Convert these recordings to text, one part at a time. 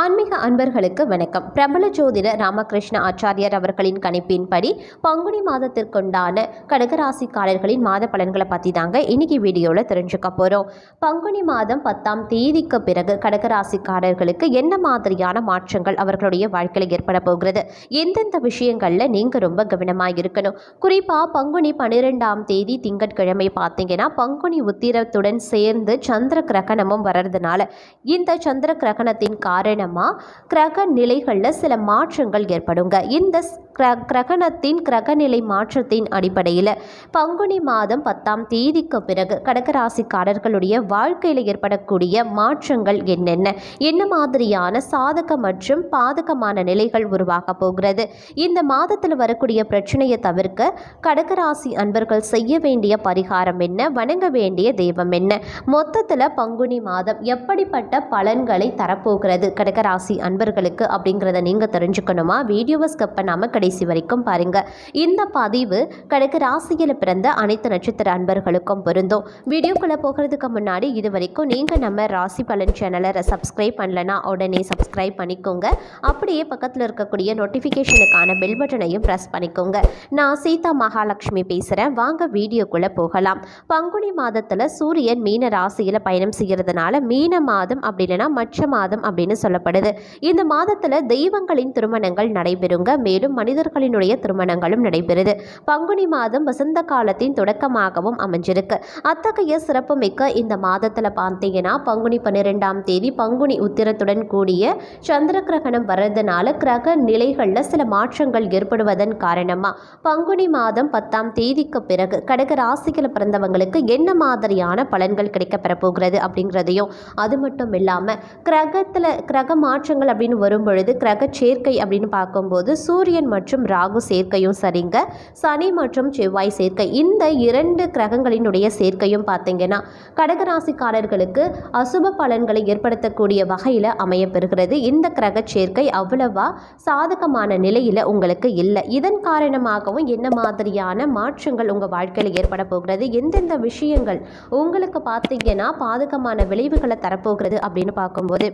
ஆன்மீக அன்பர்களுக்கு வணக்கம். பிரபல ஜோதிட ராமகிருஷ்ண ஆச்சாரியார் அவர்களின் கணிப்பின்படி பங்குனி மாதத்திற்குண்டான கடகராசிக்காரர்களின் மாத பலன்களை பற்றி தாங்க இன்னைக்கு வீடியோவில் தெரிஞ்சுக்க போகிறோம் பங்குனி மாதம் பத்தாம் தேதிக்கு பிறகு கடகராசிக்காரர்களுக்கு என்ன மாதிரியான மாற்றங்கள் அவர்களுடைய வாழ்க்கையில் ஏற்பட போகிறது? எந்தெந்த விஷயங்களில் நீங்கள் ரொம்ப கவனமாக இருக்கணும்? குறிப்பாக பங்குனி பன்னிரெண்டாம் தேதி திங்கட்கிழமை பார்த்தீங்கன்னா பங்குனி உத்திரத்துடன் சேர்ந்து சந்திர கிரகணமும் வர்றதுனால இந்த சந்திர கிரகணத்தின் காரணம் காரணமாக கிரக நிலைகளில் சில மாற்றங்கள் ஏற்படுங்க. இந்த கிர கிரகணத்தின் கிரகநிலை மாற்றத்தின் அடிப்படையில் பங்குனி மாதம் பத்தாம் தேதிக்கு பிறகு கடகராசிக்காரர்களுடைய வாழ்க்கையில் ஏற்படக்கூடிய மாற்றங்கள் என்னென்ன? என்ன மாதிரியான சாதக மற்றும் பாதகமான நிலைகள் உருவாக போகிறது? இந்த மாதத்தில் வரக்கூடிய பிரச்சனையை தவிர்க்க கடகராசி அன்பர்கள் செய்ய வேண்டிய பரிகாரம் என்ன? வணங்க வேண்டிய தெய்வம் என்ன? மொத்தத்தில் பங்குனி மாதம் எப்படிப்பட்ட பலன்களை தரப்போகிறது? கடகராசி அன்பர்களுக்கு அப்படிங்கிறத நீங்கள் தெரிஞ்சுக்கணுமா? வீடியோவை ஸ்கப்பை பண்ணாமல் கடைசி வரைக்கும் பாருங்க. இந்த பதிவு கடக ராசியில் பிறந்த அனைத்து நட்சத்திர அன்பர்களுக்கும் பொருந்தும். வீடியோக்குள்ளே போகிறதுக்கு முன்னாடி இது வரைக்கும் நீங்கள் நம்ம ராசி பலன் சேனலை சப்ஸ்கிரைப் பண்ணலனா உடனே சப்ஸ்கிரைப் பண்ணிக்கோங்க. அப்படியே பக்கத்தில் இருக்கக்கூடிய நோட்டிஃபிகேஷனுக்கான பெல் பட்டனையும் ப்ரெஸ் பண்ணிக்கோங்க. நான் சீதா மகாலட்சுமி பேசுகிறேன் வாங்க வீடியோக்குள்ளே போகலாம். பங்குனி மாதத்தில் சூரியன் மீன ராசியில் பயணம் செய்கிறதுனால மீன மாதம் அப்படி இல்லைன்னா மற்ற மாதம் அப்படின்னு சொல்லப்படுது. இந்த மாதத்தில் தெய்வங்களின் திருமணங்கள் நடைபெறுங்க. மேலும் மனிதர்களினுடைய திருமணங்களும் நடைபெறுது. பங்குனி மாதம் வசந்த காலத்தின் தொடக்கமாகவும் அமைஞ்சிருக்கு. அத்தகைய சிறப்புமிக்க இந்த மாதத்தில் பார்த்தீங்கன்னா பங்குனி பன்னிரெண்டாம் தேதி பங்குனி உத்திரத்துடன் கூடிய சந்திர கிரகணம் வர்றதுனால கிரக நிலைகளில் சில மாற்றங்கள் ஏற்படுவதன் காரணமாக பங்குனி மாதம் பத்தாம் தேதிக்கு பிறகு கடக ராசியில் பிறந்தவங்களுக்கு என்ன மாதிரியான பலன்கள் கிடைக்கப்பெற போகிறது அப்படிங்கிறதையும் அது மட்டும் இல்லாமல் கிரகத்தில் கிரக கிரக மாற்றங்கள் அப்படின்னு வரும் பொழுது கிரக சேர்க்கை அப்படின்னு பார்க்கும்போது சூரியன் மற்றும் ராகு சேர்க்கையும் சரிங்க. சனி மற்றும் செவ்வாய் சேர்க்கை. இந்த இரண்டு கிரகங்களினுடைய சேர்க்கையும் பார்த்தீங்கன்னா கடகராசிக்காரர்களுக்கு அசுப பலன்களை ஏற்படுத்தக்கூடிய வகையில் அமையப்பெறுகிறது. இந்த கிரக சேர்க்கை அவ்வளவா சாதகமான நிலையில் உங்களுக்கு இல்லை. இதன் காரணமாகவும் என்ன மாதிரியான மாற்றங்கள் உங்கள் வாழ்க்கையில் ஏற்பட போகிறது? எந்தெந்த விஷயங்கள் உங்களுக்கு பார்த்தீங்கன்னா பாதகமான விளைவுகளை தரப்போகிறது அப்படின்னு பார்க்கும்போது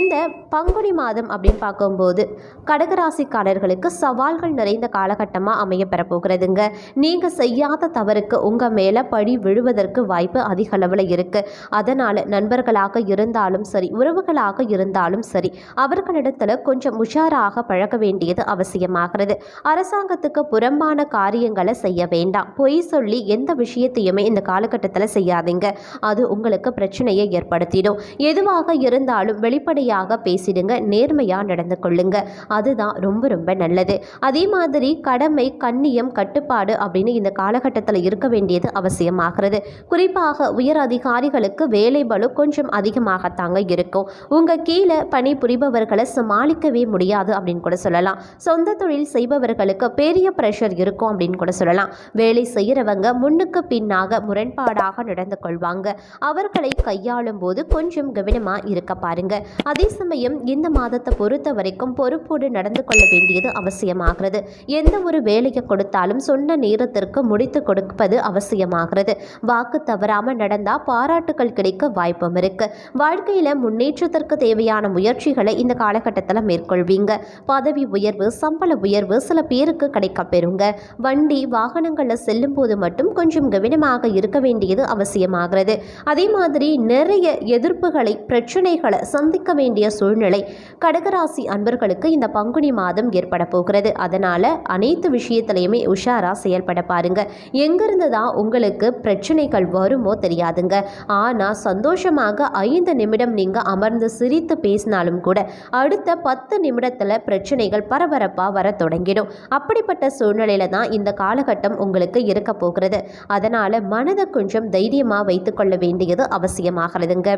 இந்த பங்குனி மாதம் அப்படின்னு பார்க்கும்போது கடகராசிக்காரர்களுக்கு சவால்கள் நிறைந்த காலகட்டமாக அமைய பெறப்போகிறதுங்க. நீங்கள் செய்யாத தவறுக்கு உங்கள் மேலே பழி விழுவதற்கு வாய்ப்பு அதிக அளவில் இருக்குது அதனால் நண்பர்களாக இருந்தாலும் சரி உறவுகளாக இருந்தாலும் சரி அவர்களிடத்தில் கொஞ்சம் உஷாராக பழக வேண்டியது அவசியமாகிறது. அரசாங்கத்துக்கு புறம்பான காரியங்களை செய்ய வேண்டாம். பொய் சொல்லி எந்த விஷயத்தையுமே இந்த காலகட்டத்தில் செய்யாதீங்க. அது உங்களுக்கு பிரச்சனையை ஏற்படுத்திடும். எதுவாக இருந்தாலும் வெளிப்படையாக பேசிடுங்க நேர்மையாக நடந்து கொள்ளுங்க. அதுதான் ரொம்ப ரொம்ப நல்லது. அதே மாதிரி கடமை கண்ணியம் கட்டுப்பாடு அப்படின்னு இந்த காலகட்டத்தில் இருக்க வேண்டியது அவசியமாகிறது. குறிப்பாக உயர் அதிகாரிகளுக்கு வேலை பலு கொஞ்சம் அதிகமாகத்தாங்க இருக்கும். உங்கள் கீழே பணி புரிபவர்களை சமாளிக்கவே முடியாது அப்படின்னு கூட சொல்லலாம். சொந்த தொழில் செய்பவர்களுக்கு பெரிய ப்ரெஷர் இருக்கும் அப்படின்னு கூட சொல்லலாம். வேலை செய்கிறவங்க முன்னுக்கு பின்னாக முரண்பாடாக நடந்து கொள்வாங்க. அவர்களை கையாளும் போது கொஞ்சம் கவனமாக இருக்க பாருங்க. அதே சமயம் இந்த மாதத்தை பொறுத்த வரைக்கும் பொறுப்போடு நடந்து கொள்ள வேண்டியது அவசியமாகிறது. எந்த ஒரு வேலையை கொடுத்தாலும் சொன்ன நேரத்திற்கு முடித்து கொடுப்பது அவசியமாகிறது. வாக்கு தவறாமல் நடந்தால் பாராட்டுகள் கிடைக்க வாய்ப்பும் இருக்கு. வாழ்க்கையில் முன்னேற்றத்திற்கு தேவையான முயற்சிகளை இந்த காலகட்டத்தில் மேற்கொள்வீங்க. பதவி உயர்வு சம்பள உயர்வு சில பேருக்கு கிடைக்க பெறுங்க. வண்டி வாகனங்களில் செல்லும் போது மட்டும் கொஞ்சம் கவனமாக இருக்க வேண்டியது அவசியமாகிறது. அதே மாதிரி நிறைய எதிர்ப்புகளை பிரச்சனைகளை சந்திக்க வேண்டிய சூழ்நிலை. கடகராசி அன்பர்களுக்கு இந்த பங்குனி மாதம் ஏற்பட போகிறது. அதனால் அனைத்து விஷயத்திலையுமே உஷாராக செயல்பட பாருங்க. எங்கிருந்து தான் உங்களுக்கு பிரச்சனைகள் வருமோ தெரியாதுங்க. ஆனால் சந்தோஷமாக ஐந்து நிமிடம் நீங்கள் அமர்ந்து சிரித்து பேசினாலும் கூட அடுத்த பத்து நிமிடத்தில் பிரச்சனைகள் பரபரப்பாக வர தொடங்கிடும். அப்படிப்பட்ட சூழ்நிலையில தான் இந்த காலகட்டம் உங்களுக்கு இருக்க போகிறது. அதனால் மனதை கொஞ்சம் தைரியமாக வைத்துக்கொள்ள வேண்டியது அவசியமாகிறதுங்க.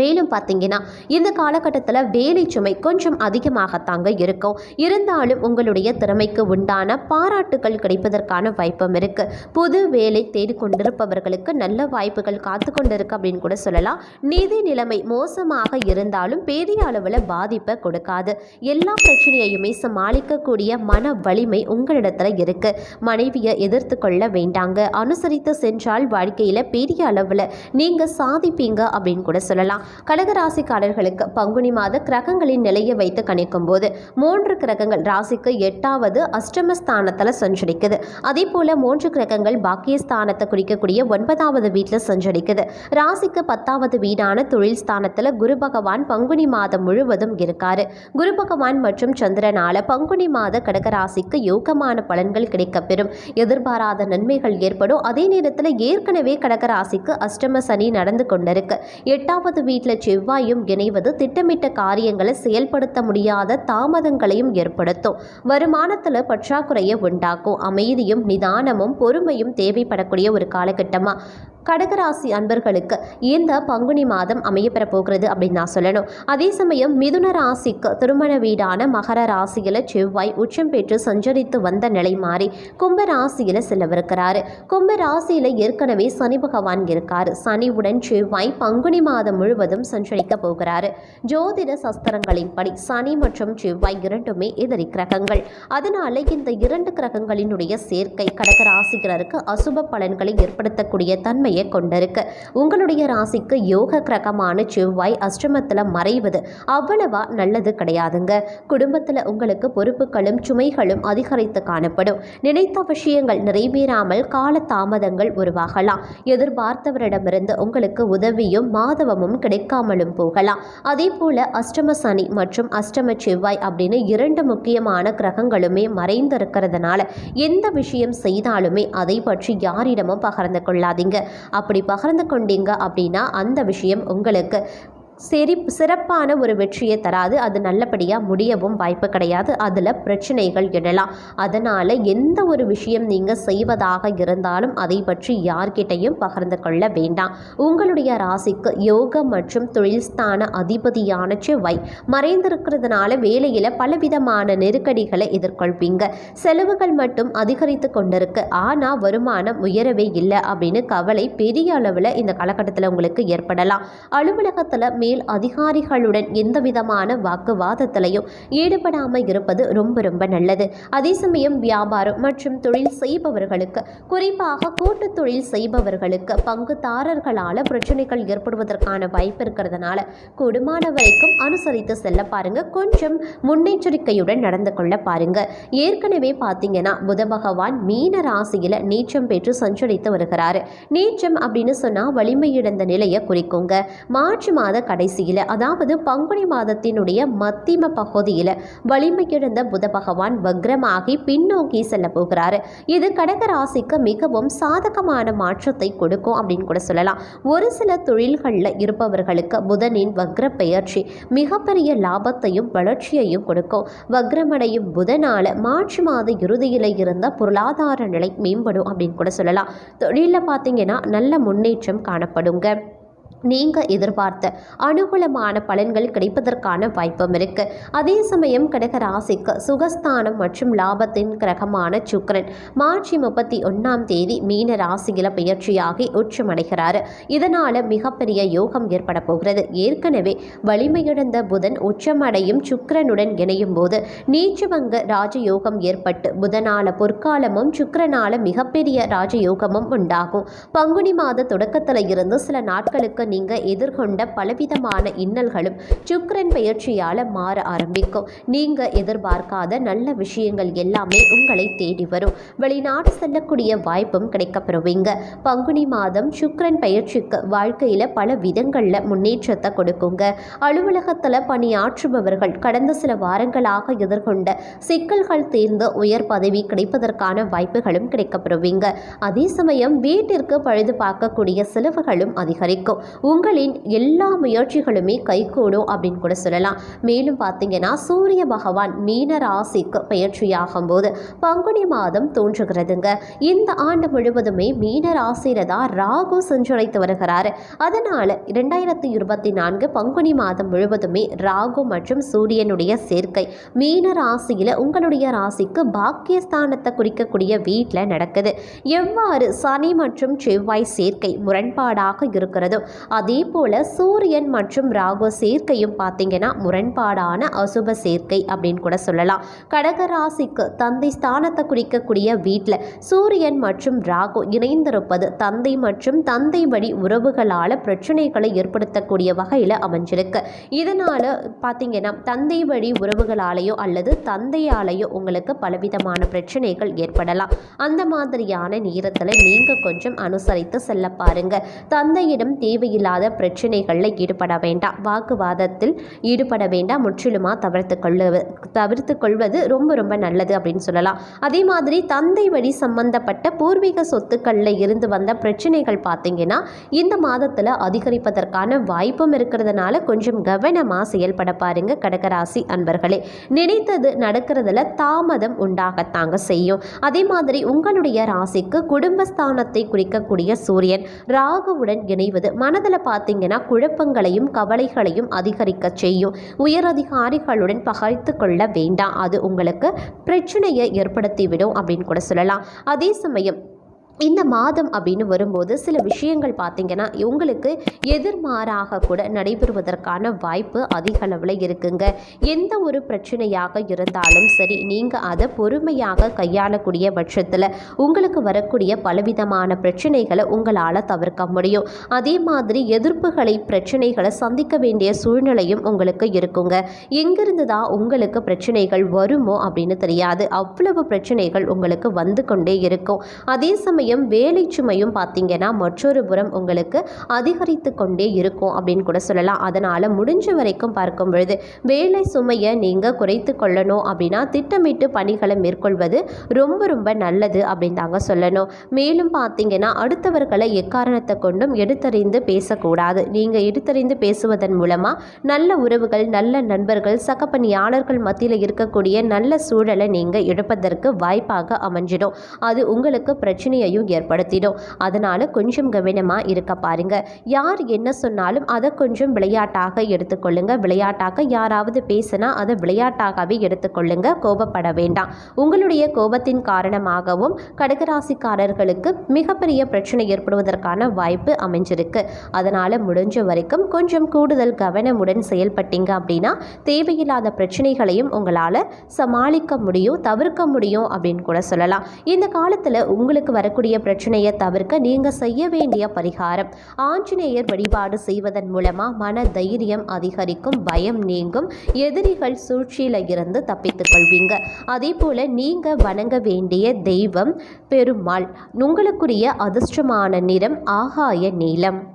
மேலும் பார்த்தீங்கன்னா இந்த காலகட்டத்தில் வேலை சுமை கொஞ்சம் அதிகமாகத்தாங்க இருக்கும். இருந்தாலும் உங்களுடைய திறமைக்கு உண்டான பாராட்டுகள் கிடைப்பதற்கான வாய்ப்பும் இருக்குது புது வேலை தேடிக்கொண்டிருப்பவர்களுக்கு நல்ல வாய்ப்புகள் காத்து கொண்டிருக்கு அப்படின்னு கூட சொல்லலாம். நிதி நிலைமை மோசமாக இருந்தாலும் பெரிய அளவில் பாதிப்பை கொடுக்காது. எல்லா பிரச்சனையையுமே சமாளிக்கக்கூடிய மன வலிமை உங்களிடத்தில் இருக்குது மனைவியை எதிர்த்து கொள்ள வேண்டாங்க. அனுசரித்து சென்றால் வாழ்க்கையில் பெரிய அளவில் நீங்கள் சாதிப்பீங்க அப்படின்னு கூட சொல்லலாம். கடகராசிக்காரர்களுக்கு பங்குனி மாத கிரகங்களின் நிலையை வைத்து கணிக்கும் போது மூன்று கிரகங்கள் ராசிக்கு எட்டாவது அஷ்டமஸ்தானத்தில் சஞ்சரிக்குது. அதே போல மூன்று கிரகங்கள் பாக்கியஸ்தானத்தை குறிக்கக்கூடிய ஒன்பதாவது வீட்டில் சஞ்சரிக்குது. ராசிக்கு பத்தாவது வீடான தொழில் ஸ்தானத்தில் குரு பகவான் பங்குனி மாதம் முழுவதும் இருக்காரு. குரு பகவான் மற்றும் சந்திரனால பங்குனி மாத கடகராசிக்கு யோகமான பலன்கள் கிடைக்கப்பெறும். எதிர்பாராத நன்மைகள் ஏற்படும். அதே நேரத்தில் ஏற்கனவே கடகராசிக்கு அஷ்டம சனி நடந்து கொண்டிருக்கு. எட்டாவது வீட்டில் செவ்வாயும் இணைவது திட்டமிட்ட காரியங்களை செயல்படுத்த முடியாத தாமதங்களையும் ஏற்படுத்தும். வருமானத்தில் பற்றாக்குறையை உண்டாக்கும். அமைதியும் நிதானமும் பொறுமையும் தேவைப்படக்கூடிய ஒரு காலகட்டமாக கடகராசி அன்பர்களுக்கு இந்த பங்குனி மாதம் அமையப்பெற போகிறது அப்படின்னு நான் சொல்லணும். அதே சமயம் மிதுன ராசிக்கு திருமண வீடான மகர ராசியில் செவ்வாய் உச்சம் பெற்று சஞ்சரித்து வந்த நிலை மாறி கும்ப ராசியில் செல்லவிருக்கிறாரு. கும்ப ராசியில் ஏற்கனவே சனி பகவான் இருக்காரு. சனிவுடன் செவ்வாய் பங்குனி மாதம் முழுவதும் சஞ்சரிக்க போகிறாரு. ஜோதிட சஸ்திரங்களின்படி சனி மற்றும் செவ்வாய் இரண்டுமே எதிரி கிரகங்கள். அதனால இந்த இரண்டு கிரகங்களினுடைய சேர்க்கை கடகராசிகருக்கு அசுப பலன்களை ஏற்படுத்தக்கூடிய தன்மை தன்மையை கொண்டிருக்கு. உங்களுடைய ராசிக்கு யோக கிரகமான செவ்வாய் அஷ்டமத்தில் மறைவது அவ்வளவா நல்லது கிடையாதுங்க. குடும்பத்தில் உங்களுக்கு பொறுப்புகளும் சுமைகளும் அதிகரித்து காணப்படும். நினைத்த விஷயங்கள் நிறைவேறாமல் கால தாமதங்கள் உருவாகலாம். எதிர்பார்த்தவரிடமிருந்து உங்களுக்கு உதவியும் மாதவமும் கிடைக்காமலும் போகலாம். அதே போல அஷ்டம சனி மற்றும் அஷ்டம செவ்வாய் அப்படின்னு இரண்டு முக்கியமான கிரகங்களுமே மறைந்திருக்கிறதுனால எந்த விஷயம் செய்தாலுமே அதை பற்றி யாரிடமும் பகிர்ந்து கொள்ளாதீங்க. அப்படி பகிர்ந்து கொண்டீங்க அப்படின்னா அந்த விஷயம் உங்களுக்கு சரி சிறப்பான ஒரு வெற்றியை தராது. அது நல்லபடியாக முடியவும் வாய்ப்பு கிடையாது. அதில் பிரச்சனைகள் எழலாம். அதனால் எந்த ஒரு விஷயம் நீங்கள் செய்வதாக இருந்தாலும் அதை பற்றி யார்கிட்டையும் பகிர்ந்து கொள்ள வேண்டாம். உங்களுடைய ராசிக்கு யோக மற்றும் தொழில் ஸ்தான அதிபதியான செவ்வாய் மறைந்திருக்கிறதுனால வேலையில் பலவிதமான நெருக்கடிகளை எதிர்கொள்வீங்க. செலவுகள் மட்டும் அதிகரித்து கொண்டிருக்கு. ஆனால் வருமானம் உயரவே இல்லை அப்படின்னு கவலை பெரிய அளவில் இந்த காலகட்டத்தில் உங்களுக்கு ஏற்படலாம். அலுவலகத்தில் மேல் அதிகாரிகளுடன் எந்த விதமான வாக்குவாதத்திலையும் ஈடுபடாமல் இருப்பது ரொம்ப ரொம்ப நல்லது. அதே சமயம் வியாபாரம் மற்றும் தொழில் செய்பவர்களுக்கு குறிப்பாக கூட்டு தொழில் செய்பவர்களுக்கு பங்குதாரர்களால் பிரச்சனைகள் ஏற்படுவதற்கான வாய்ப்பு இருக்கிறதுனால கூடுமான வரைக்கும் அனுசரித்து செல்ல பாருங்க. கொஞ்சம் முன்னெச்சரிக்கையுடன் நடந்து கொள்ள பாருங்க. ஏற்கனவே பார்த்தீங்கன்னா புத பகவான் மீன ராசியில் நீச்சம் பெற்று சஞ்சரித்து வருகிறார். நீச்சம் அப்படின்னு சொன்னால் வலிமையிழந்த நிலையை குறிக்குங்க. மார்ச் மாத கடைசியில் அதாவது பங்குனி மாதத்தினுடைய மத்திம பகுதியில் வலிமையிழந்த புத பகவான் வக்ரமாகி பின்னோக்கி செல்ல போகிறாரு. இது கடக ராசிக்கு மிகவும் சாதகமான மாற்றத்தை கொடுக்கும் அப்படின்னு கூட சொல்லலாம். ஒரு சில தொழில்களில் இருப்பவர்களுக்கு புதனின் வக்ர பெயர்ச்சி மிகப்பெரிய லாபத்தையும் வளர்ச்சியையும் கொடுக்கும். வக்ரமடையும் புதனால மார்ச் மாத இறுதியில் இருந்த பொருளாதார நிலை மேம்படும் அப்படின்னு கூட சொல்லலாம். தொழிலில் பார்த்தீங்கன்னா நல்ல முன்னேற்றம் காணப்படுங்க. நீங்கள் எதிர்பார்த்த அனுகூலமான பலன்கள் கிடைப்பதற்கான வாய்ப்பும் இருக்கு. அதே சமயம் கடக ராசிக்கு சுகஸ்தானம் மற்றும் லாபத்தின் கிரகமான சுக்கரன் மார்ச் முப்பத்தி ஒன்றாம் தேதி மீன ராசியில பயிற்சியாகி உச்சமடைகிறார். இதனால் மிகப்பெரிய யோகம் ஏற்பட போகிறது. ஏற்கனவே வலிமையிழந்த புதன் உச்சமடையும் சுக்கரனுடன் இணையும் போது நீச்சவங்க ராஜயோகம் ஏற்பட்டு புதனால பொற்காலமும் சுக்கரனால மிகப்பெரிய ராஜயோகமும் உண்டாகும். பங்குனி மாத தொடக்கத்தில் இருந்து சில நாட்களுக்கு நீங்கள் எதிர்கொண்ட பலவிதமான இன்னல்களும் சுக்கரன் பயிற்சியால் மாற ஆரம்பிக்கும். நீங்கள் எதிர்பார்க்காத நல்ல விஷயங்கள் எல்லாமே உங்களை தேடி வரும். வெளிநாடு செல்லக்கூடிய வாய்ப்பும் கிடைக்கப்பெறுவீங்க. பங்குனி மாதம் சுக்கரன் பயிற்சிக்கு வாழ்க்கையில் பல விதங்களில் முன்னேற்றத்தை கொடுக்குங்க. அலுவலகத்தில் பணியாற்றுபவர்கள் கடந்த சில வாரங்களாக எதிர்கொண்ட சிக்கல்கள் தீர்ந்து உயர் பதவி கிடைப்பதற்கான வாய்ப்புகளும் கிடைக்கப்பெறுவீங்க. அதே சமயம் வீட்டிற்கு பழுது பார்க்கக்கூடிய செலவுகளும் அதிகரிக்கும். உங்களின் எல்லா முயற்சிகளுமே கைகூடும் அப்படின்னு கூட சொல்லலாம். மேலும் பார்த்தீங்கன்னா சூரிய பகவான் மீன ராசிக்கு பயிற்சியாகும் போது பங்குனி மாதம் தோன்றுகிறதுங்க. இந்த ஆண்டு முழுவதுமே மீன ராசியில தான் ராகு சஞ்சரித்து வருகிறாரு. அதனால இரண்டாயிரத்தி இருபத்தி நான்கு பங்குனி மாதம் முழுவதுமே ராகு மற்றும் சூரியனுடைய சேர்க்கை மீன ராசியில் உங்களுடைய ராசிக்கு பாக்கியஸ்தானத்தை குறிக்கக்கூடிய வீட்டில் நடக்குது. எவ்வாறு சனி மற்றும் செவ்வாய் சேர்க்கை முரண்பாடாக இருக்கிறதோ அதே போல் சூரியன் மற்றும் ராகு சேர்க்கையும் பார்த்தீங்கன்னா முரண்பாடான அசுப சேர்க்கை அப்படின்னு கூட சொல்லலாம். கடகராசிக்கு தந்தை ஸ்தானத்தை குறிக்கக்கூடிய வீட்டில் சூரியன் மற்றும் ராகு இணைந்திருப்பது தந்தை மற்றும் தந்தை வழி உறவுகளால் பிரச்சனைகளை ஏற்படுத்தக்கூடிய வகையில் அமைஞ்சிருக்கு. இதனால் பார்த்தீங்கன்னா தந்தை வழி உறவுகளாலேயோ அல்லது தந்தையாலேயோ உங்களுக்கு பலவிதமான பிரச்சனைகள் ஏற்படலாம். அந்த மாதிரியான நேரத்தில் நீங்கள் கொஞ்சம் அனுசரித்து செல்ல பாருங்கள் தந்தையிடம் தேவையில்லாத பிரச்சனைகளில் ஈடுபட வேண்டாம். வாக்குவாதத்தில் ஈடுபட வேண்டாம். முற்றிலுமாக தவிர்த்து கொள்ளுவது தவிர்த்து கொள்வது ரொம்ப ரொம்ப நல்லது அப்படின்னு சொல்லலாம். அதே மாதிரி தந்தை வழி சம்பந்தப்பட்ட பூர்வீக சொத்துக்களில் இருந்து வந்த பிரச்சனைகள் பார்த்தீங்கன்னா இந்த மாதத்தில் அதிகரிப்பதற்கான வாய்ப்பும் இருக்கிறதுனால கொஞ்சம் கவனமாக செயல்பட பாருங்க கடகராசி அன்பர்களே. நினைத்தது நடக்கிறதுல தாமதம் உண்டாகத்தாங்க செய்யும். அதே மாதிரி உங்களுடைய ராசிக்கு குடும்பஸ்தானத்தை குறிக்கக்கூடிய சூரியன் ராகுவுடன் இணைவது மனதில் பார்த்தீங்கன்னா குழப்பங்களையும் கவலைகளையும் அதிகரிக்க செய்யும். உயர் அதிகாரிகளுடன் பகைத்து கொள்ள வேண்டாம். அது உங்களுக்கு பிரச்சனையை ஏற்படுத்திவிடும் அப்படின்னு கூட சொல்லலாம். அதே சமயம் இந்த மாதம் அப்படின்னு வரும்போது சில விஷயங்கள் பார்த்தீங்கன்னா உங்களுக்கு எதிர்மாறாக கூட நடைபெறுவதற்கான வாய்ப்பு அதிக அளவில் இருக்குங்க. எந்த ஒரு பிரச்சனையாக இருந்தாலும் சரி நீங்கள் அதை பொறுமையாக கையாளக்கூடிய பட்சத்தில் உங்களுக்கு வரக்கூடிய பலவிதமான பிரச்சனைகளை உங்களால் தவிர்க்க முடியும். அதே மாதிரி எதிர்ப்புகளை பிரச்சனைகளை சந்திக்க வேண்டிய சூழ்நிலையும் உங்களுக்கு இருக்குங்க. எங்கிருந்து தான் உங்களுக்கு பிரச்சனைகள் வருமோ அப்படின்னு தெரியாது. அவ்வளவு பிரச்சனைகள் உங்களுக்கு வந்து கொண்டே இருக்கும். அதே சமயம் வேலை சுமையும் பார்த்தீங்கன்னா மற்றொரு புறம் உங்களுக்கு அதிகரித்து கொண்டே இருக்கும் அப்படின்னு கூட சொல்லலாம். அதனால் முடிஞ்ச வரைக்கும் பார்க்கும் பொழுது வேலை சுமையை நீங்கள் குறைத்து கொள்ளணும் அப்படின்னா திட்டமிட்டு பணிகளை மேற்கொள்வது ரொம்ப ரொம்ப நல்லது அப்படின்னு தாங்க சொல்லணும். மேலும் பார்த்தீங்கன்னா அடுத்தவர்களை எக்காரணத்தை கொண்டும் எடுத்தறிந்து பேசக்கூடாது. நீங்கள் எடுத்தறிந்து பேசுவதன் மூலமாக நல்ல உறவுகள் நல்ல நண்பர்கள் சகப்பணியாளர்கள் மத்தியில் இருக்கக்கூடிய நல்ல சூழலை நீங்கள் எடுப்பதற்கு வாய்ப்பாக அமைஞ்சிடும். அது உங்களுக்கு பிரச்சனையையும் ஏற்படுத்திடும். அதனால் கொஞ்சம் கவனமாக இருக்க பாருங்க. யார் என்ன சொன்னாலும் அதை கொஞ்சம் விளையாட்டாக எடுத்துக்கொள்ளுங்க. விளையாட்டாக யாராவது பேசினா அதை விளையாட்டாகவே எடுத்துக்கொள்ளுங்க. கோபப்பட வேண்டாம். உங்களுடைய கோபத்தின் காரணமாகவும் கடகராசிக்காரர்களுக்கு மிகப்பெரிய பிரச்சனை ஏற்படுவதற்கான வாய்ப்பு அமைஞ்சிருக்கு. அதனால் முடிஞ்ச வரைக்கும் கொஞ்சம் கூடுதல் கவனமுடன் செயல்பட்டீங்க அப்படின்னா தேவையில்லாத பிரச்சனைகளையும் உங்களால் சமாளிக்க முடியும் தவிர்க்க முடியும் அப்படின்னு கூட சொல்லலாம். இந்த காலத்தில் உங்களுக்கு வரக்கூடிய பிரச்சனையை தவிர்க்க நீங்கள் செய்ய வேண்டிய பரிகாரம். ஆஞ்சநேயர் வழிபாடு செய்வதன் மூலமாக மன தைரியம் அதிகரிக்கும் பயம் நீங்கும் எதிரிகள் சூழ்ச்சியில் இருந்து தப்பித்துக் கொள்வீங்க. அதே போல் நீங்கள் வணங்க வேண்டிய தெய்வம் பெருமாள். உங்களுக்குரிய அதிர்ஷ்டமான நிறம் ஆகாய நீலம்.